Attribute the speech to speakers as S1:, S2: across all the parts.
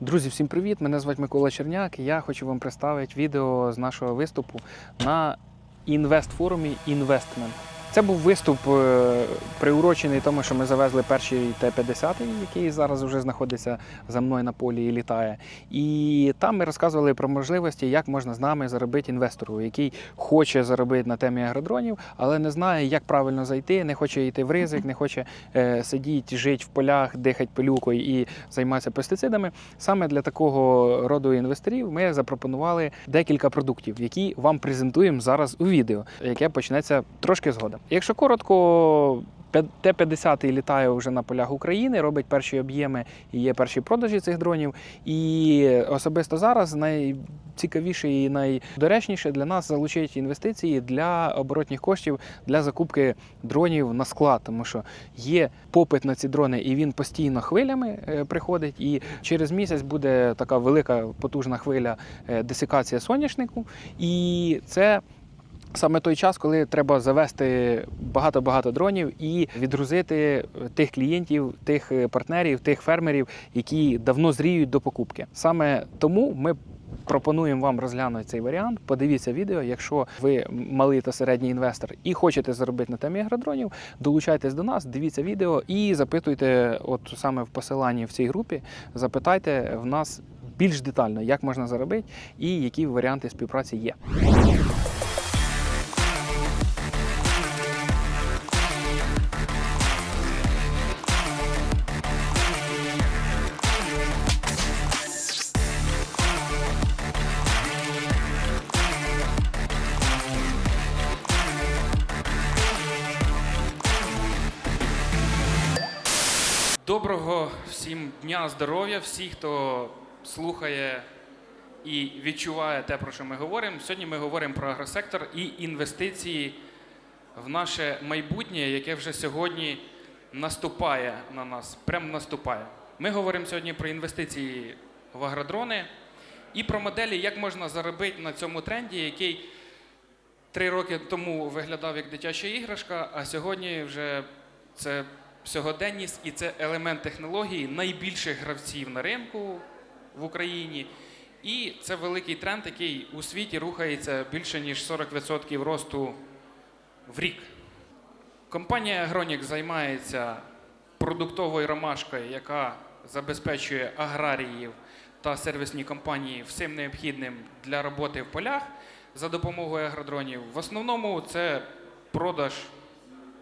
S1: Друзі, всім привіт! Мене звати Микола Черняк. Я хочу вам представити відео з нашого виступу на інвестфорумі Інвестмент. Це був виступ е, приурочений тому, що ми завезли перший Т-50, який зараз вже знаходиться за мною на полі і літає. І там ми розказували про можливості, як можна з нами заробити інвестору, який хоче заробити на темі агродронів, але не знає, як правильно зайти, не хоче йти в ризик, не хоче е, сидіти, жити в полях, дихати пилюкою і займатися пестицидами. Саме для такого роду інвесторів ми запропонували декілька продуктів, які вам презентуємо зараз у відео, яке почнеться трошки згодом. Якщо коротко. Т-50 літає вже на полях України, робить перші об'єми і є перші продажі цих дронів. І особисто зараз найцікавіше і найдоречніше для нас залучити інвестиції для оборотних коштів для закупки дронів на склад, тому що є попит на ці дрони, і він постійно хвилями е, приходить. І через місяць буде така велика потужна хвиля е, десикація соняшнику. І це Саме той час, коли треба завести багато-багато дронів і відгрузити тих клієнтів, тих е, партнерів, тих фермерів, які давно зріють до покупки. Саме тому ми пропонуємо вам розглянути цей варіант. Подивіться відео. Якщо ви малий та середній інвестор і хочете заробити на темі агродронів, долучайтесь до нас, дивіться відео і запитуйте, от саме в посиланні в цій групі, запитайте в нас більш детально, як можна заробити і які варіанти співпраці є. Доброго всім дня, здоров'я, всі, хто слухає і відчуває те, про що ми говоримо. Сьогодні ми говоримо про агросектор і інвестиції в наше майбутнє, яке вже сьогодні наступає на нас. Прям наступає. Ми говоримо сьогодні про інвестиції в агродрони і про моделі, як можна заробити на цьому тренді, який три роки тому виглядав як дитяча іграшка, а сьогодні вже це сьогоденність і це елемент технології найбільших гравців на ринку в Україні. І це великий тренд, який у світі рухається більше ніж 40% росту в рік. Компанія Agronix займається продуктовою ромашкою, яка забезпечує аграріїв та сервісні компанії всім необхідним для роботи в полях за допомогою агродронів. В основному це продаж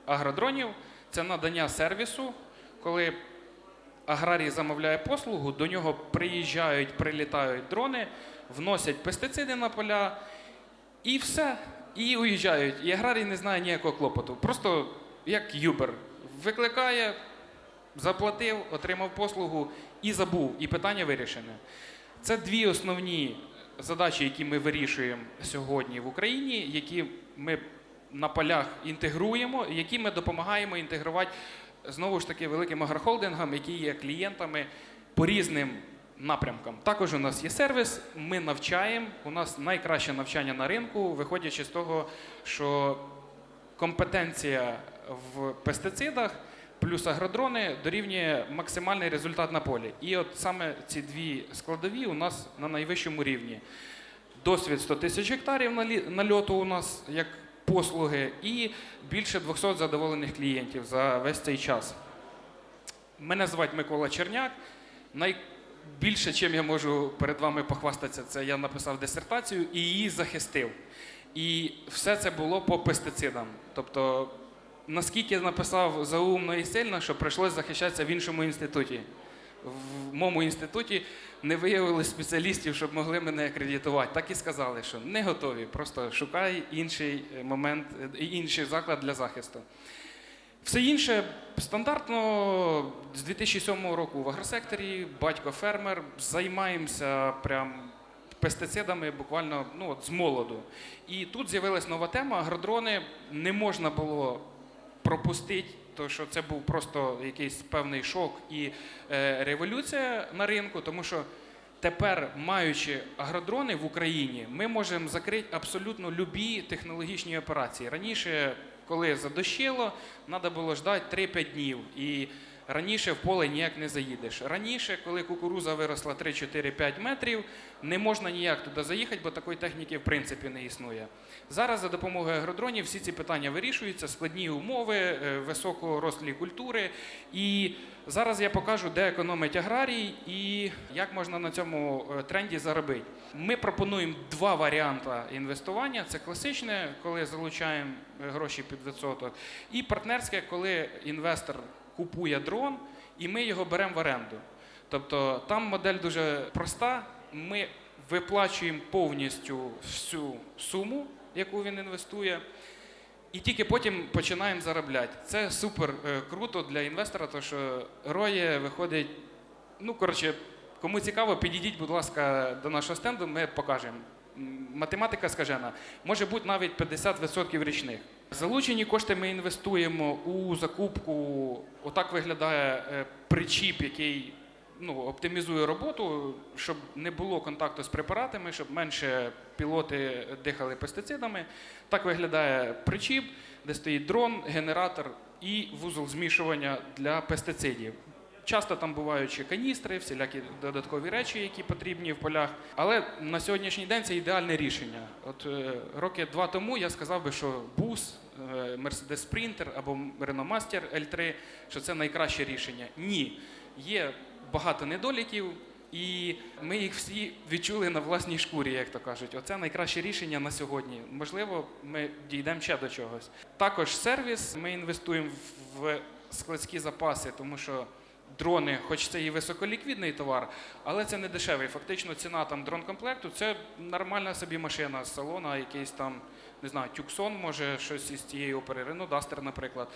S1: агродронів, це надання сервісу, коли аграрій замовляє послугу, до нього приїжджають, прилітають дрони, вносять пестициди на поля і все. І уїжджають. І аграрій не знає ніякого клопоту. Просто як Юбер. Викликає, заплатив, отримав послугу і забув. І питання вирішене. Це дві основні задачі, які ми вирішуємо сьогодні в Україні, які ми на полях інтегруємо, які ми допомагаємо інтегрувати знову ж таки великим агрохолдингам, які є клієнтами по різним напрямкам. Також у нас є сервіс, ми навчаємо. У нас найкраще навчання на ринку, виходячи з того, що компетенція в пестицидах. Плюс агродрони дорівнює максимальний результат на полі. І от саме ці дві складові у нас на найвищому рівні. Досвід 100 тисяч гектарів нальоту у нас як послуги, і більше 200 задоволених клієнтів за весь цей час. Мене звати Микола Черняк. Найбільше, чим я можу перед вами похвастатися, це я написав дисертацію і її захистив. І все це було по пестицидам. Тобто, наскільки я написав заумно і сильно, що прийшлося захищатися в іншому інституті. В моєму інституті не виявили спеціалістів, щоб могли мене акредитувати. Так і сказали, що не готові. Просто шукай інший момент, е, інший заклад для захисту. Все інше стандартно з 2007 року в агросекторі, батько фермер, займаємося прям пестицидами буквально ну, от з молоду. І тут з'явилась нова тема. Агродрони не можна було пропустити, то що це був просто якийсь певний шок і е, революція на ринку, тому що тепер, маючи агродрони в Україні, ми можемо закрити абсолютно любі технологічні операції. Раніше, коли задощило, треба було ждати 3-5 днів. І Раніше в поле ніяк не заїдеш. Раніше, коли кукуруза виросла 3-4-5 метрів, не можна ніяк туди заїхати, бо такої техніки в принципі не існує. Зараз за допомогою агродронів всі ці питання вирішуються, складні умови, е, високорослі культури. І зараз я покажу, де економить аграрій і як можна на цьому е, тренді заробити. Ми пропонуємо два варіанти інвестування: це класичне, коли залучаємо е, гроші під відсоток, і партнерське, коли інвестор купує дрон, і ми його беремо в оренду. Тобто там модель дуже проста. Ми виплачуємо повністю всю суму, яку він інвестує, і тільки потім починаємо заробляти. Це супер е, круто для інвестора, тому що роє виходить. Ну, коротше, кому цікаво, підійдіть, будь ласка, до нашого стенду, ми покажемо. Математика скажена, може бути навіть 50% річних. Залучені кошти ми інвестуємо у закупку. Отак виглядає е, причіп, який ну, оптимізує роботу, щоб не було контакту з препаратами, щоб менше пілоти дихали пестицидами. Так виглядає причіп, де стоїть дрон, генератор і вузол змішування для пестицидів. Часто там бувають каністри, всілякі додаткові речі, які потрібні в полях. Але на сьогоднішній день це ідеальне рішення. От е, роки два тому я сказав би, що бус, Mercedes Sprinter або Renault Master L3, що це найкраще рішення. Ні, є багато недоліків, і ми їх всі відчули на власній шкурі, як то кажуть. Оце найкраще рішення на сьогодні. Можливо, ми дійдемо ще до чогось. Також сервіс. Ми інвестуємо в складські запаси, тому що. Дрони, хоч це і високоліквідний товар, але це не дешевий. Фактично ціна там дрон-комплекту це нормальна собі машина з салона, якийсь там, не знаю, Тюксон, може щось із цієї опери, Duster, наприклад.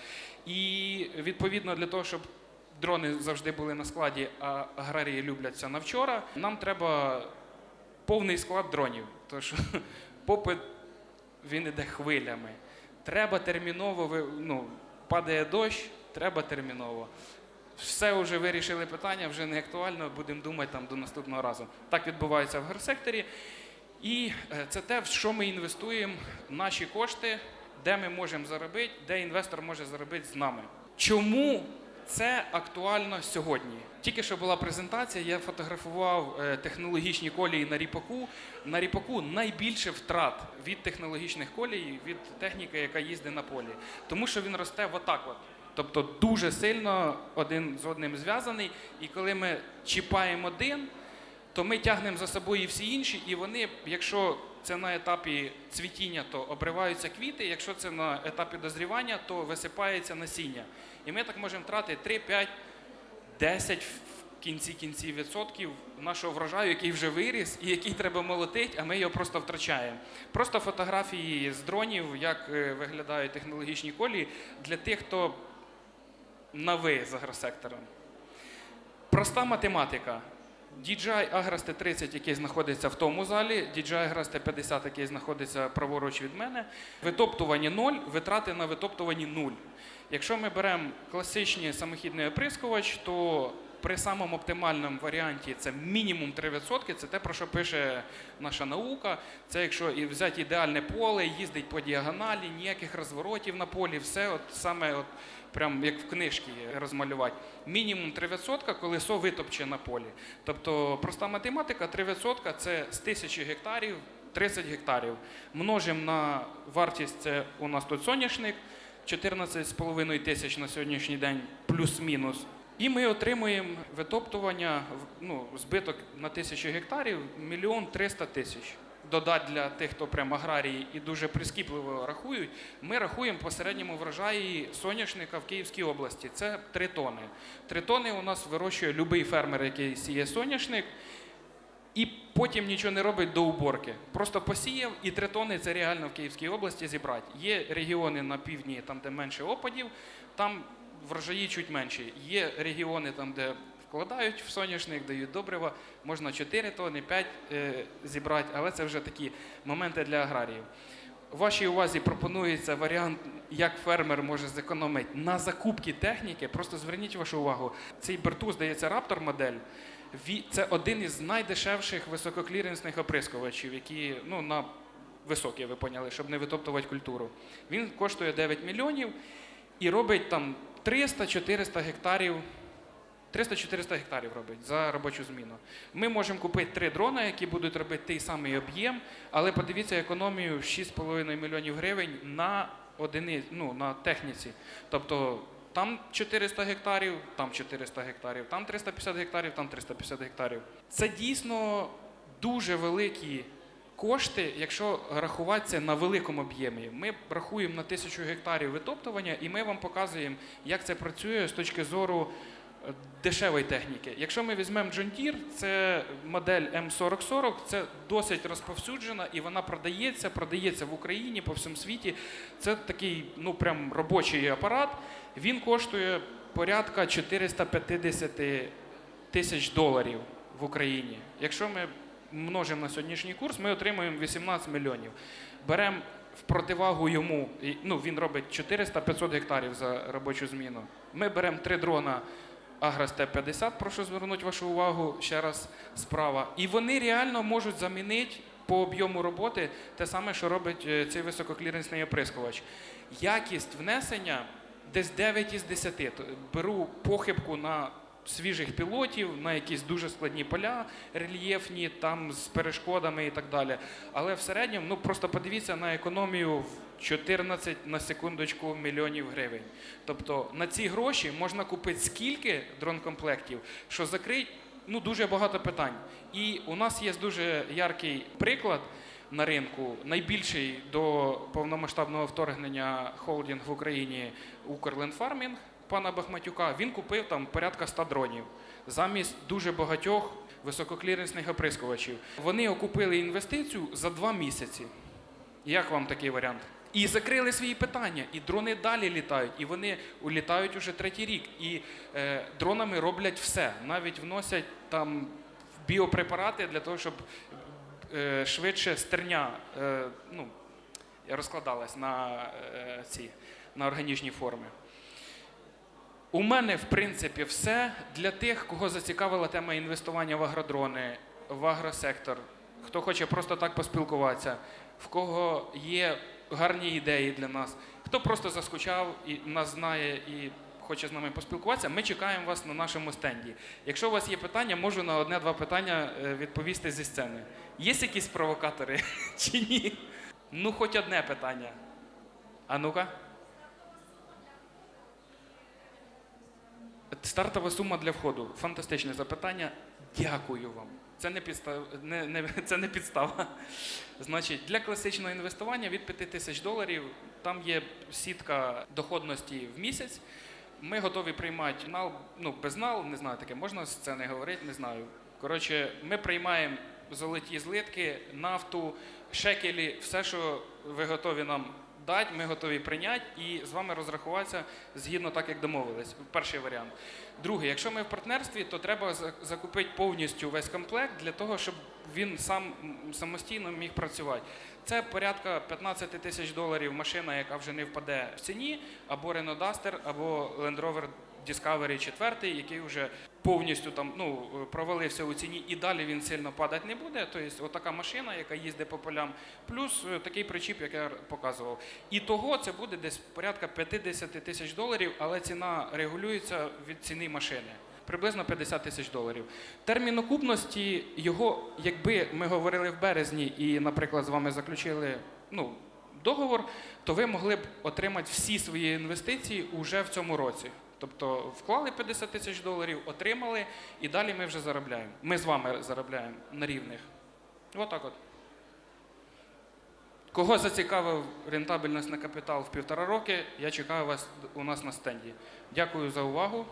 S1: І відповідно для того, щоб дрони завжди були на складі, а аграрії любляться на вчора, нам треба повний склад дронів. Що попит він іде хвилями. Треба терміново, ну, падає дощ, треба терміново. Все вже вирішили питання, вже не актуально, будемо думати там до наступного разу. Так відбувається в герсекторі. І е, це те, в що ми інвестуємо наші кошти, де ми можемо заробити, де інвестор може заробити з нами. Чому це актуально сьогодні? Тільки що була презентація, я фотографував е, технологічні колії на ріпаку. На ріпаку найбільше втрат від технологічних колій, від техніки, яка їздить на полі. Тому що він росте отак от. Тобто дуже сильно один з одним зв'язаний. І коли ми чіпаємо один, то ми тягнемо за собою всі інші, і вони, якщо це на етапі цвітіння, то обриваються квіти, якщо це на етапі дозрівання, то висипається насіння. І ми так можемо втратити 3, 5, 10 в кінці кінців відсотків нашого врожаю, який вже виріс і який треба молотити, а ми його просто втрачаємо. Просто фотографії з дронів, як е, виглядають технологічні колії, для тих, хто на ви з агросектором. Проста математика. DJI Agras T30, який знаходиться в тому залі, DJI Agras T50, який знаходиться праворуч від мене, витоптування 0, витрати на витоптуванні 0. Якщо ми беремо класичний самохідний оприскувач, то при самому оптимальному варіанті це мінімум 3%. Це те, про що пише наша наука. Це якщо і взяти ідеальне поле, їздить по діагоналі, ніяких розворотів на полі, все от саме от, прям як в книжці розмалювати. Мінімум 3% колесо витопче на полі. Тобто проста математика 3% це з тисячі гектарів 30 гектарів. Множимо на вартість, це у нас тут соняшник, 14,5 тисяч на сьогоднішній день, плюс-мінус. І ми отримуємо витоптування, ну, збиток на тисячу гектарів, мільйон триста тисяч. Додати для тих, хто прям аграрії і дуже прискіпливо рахують, ми рахуємо по середньому врожаї соняшника в Київській області. Це 3 тони. 3 тони у нас вирощує будь-який фермер, який сіє соняшник, і потім нічого не робить до уборки. Просто посіяв, і 3 тони це реально в Київській області зібрати. Є регіони на півдні, там, де менше опадів, там врожаї чуть менші. Є регіони, там, де вкладають в соняшник, дають добрива, можна 4 тони, 5 е, зібрати, але це вже такі моменти для аграріїв. Вашій увазі пропонується варіант, як фермер може зекономити на закупці техніки. Просто зверніть вашу увагу. Цей Берту, здається, Раптор модель. Це один із найдешевших висококліренсних оприскувачів, які ну, на високі, ви поняли, щоб не витоптувати культуру. Він коштує 9 мільйонів і робить там 300-400 гектарів 300-400 гектарів робить за робочу зміну. Ми можемо купити три дрона, які будуть робити той самий об'єм, але подивіться економію 6,5 мільйонів гривень на одиниць, ну, на техніці. Тобто там 400 гектарів, там 400 гектарів, там 350 гектарів, там 350 гектарів. Це дійсно дуже великі кошти, якщо рахуватися на великому об'ємі. Ми рахуємо на тисячу гектарів витоптування, і ми вам показуємо, як це працює з точки зору е, дешевої техніки. Якщо ми візьмемо John Deere, це модель М4040, це досить розповсюджена і вона продається, продається в Україні по всьому світі. Це такий ну прям робочий апарат. Він коштує порядка 450 тисяч доларів в Україні. Якщо ми множимо на сьогоднішній курс, ми отримуємо 18 мільйонів. Беремо в противагу йому, ну він робить 400-500 гектарів за робочу зміну. Ми беремо три дрона Агрос Т-50, прошу звернути вашу увагу ще раз справа. І вони реально можуть замінити по об'єму роботи те саме, що робить е, цей висококліренсний оприскувач. Якість внесення десь 9 із 10. Беру похибку на свіжих пілотів, на якісь дуже складні поля, рельєфні, там з перешкодами і так далі. Але в середньому, ну просто подивіться на економію в 14 на секундочку мільйонів гривень. Тобто на ці гроші можна купити скільки дронкомплектів, що закрить ну, дуже багато питань. І у нас є дуже яркий приклад на ринку, найбільший до повномасштабного вторгнення холдинг в Україні Укрленфармінг пана Бахматюка. Він купив там порядка 100 дронів замість дуже багатьох висококліренсних оприскувачів. Вони окупили інвестицію за два місяці. Як вам такий варіант? І закрили свої питання, і дрони далі літають, і вони літають уже третій рік. І е, дронами роблять все, навіть вносять там біопрепарати для того, щоб е, швидше стерня е, ну, розкладалась на е, ці на органічні форми. У мене, в принципі, все для тих, кого зацікавила тема інвестування в агродрони, в агросектор, хто хоче просто так поспілкуватися, в кого є гарні ідеї для нас, хто просто заскучав і нас знає і хоче з нами поспілкуватися, ми чекаємо вас на нашому стенді. Якщо у вас є питання, можу на одне-два питання е, відповісти зі сцени. Є якісь провокатори чи ні? Ну, хоч одне питання. А ну-ка. Стартова сума для входу. Фантастичне запитання. Дякую вам. Це не, підстав... не, не, це не підстава. Значить, для класичного інвестування від 5 тисяч доларів там є сітка доходності в місяць. Ми готові приймати нал, ну, без нал, не знаю таке, можна з це не говорити, не знаю. Коротше, ми приймаємо золоті злитки, нафту, шекелі, все, що ви готові нам дати, ми готові прийняти і з вами розрахуватися згідно так, як домовились. Перший варіант. Другий, якщо ми в партнерстві, то треба закупити повністю весь комплект для того, щоб він сам самостійно міг працювати. Це порядка 15 тисяч доларів машина, яка вже не впаде в ціні, або Renault Duster, або Land Rover Discovery 4, який вже повністю там ну провалився у ціні, і далі він сильно падати не буде. Тобто, отака машина, яка їздить по полям, плюс е, такий причіп, як я показував. І того це буде десь порядка 50 тисяч доларів, але ціна регулюється від ціни машини. Приблизно 50 тисяч доларів. Термін окупності його, якби ми говорили в березні і, наприклад, з вами заключили ну, договор, то ви могли б отримати всі свої інвестиції уже в цьому році. Тобто вклали 50 тисяч доларів, отримали, і далі ми вже заробляємо. Ми з вами заробляємо на рівних. Отак от. Кого зацікавив рентабельність на капітал в півтора роки, я чекаю вас у нас на стенді. Дякую за увагу.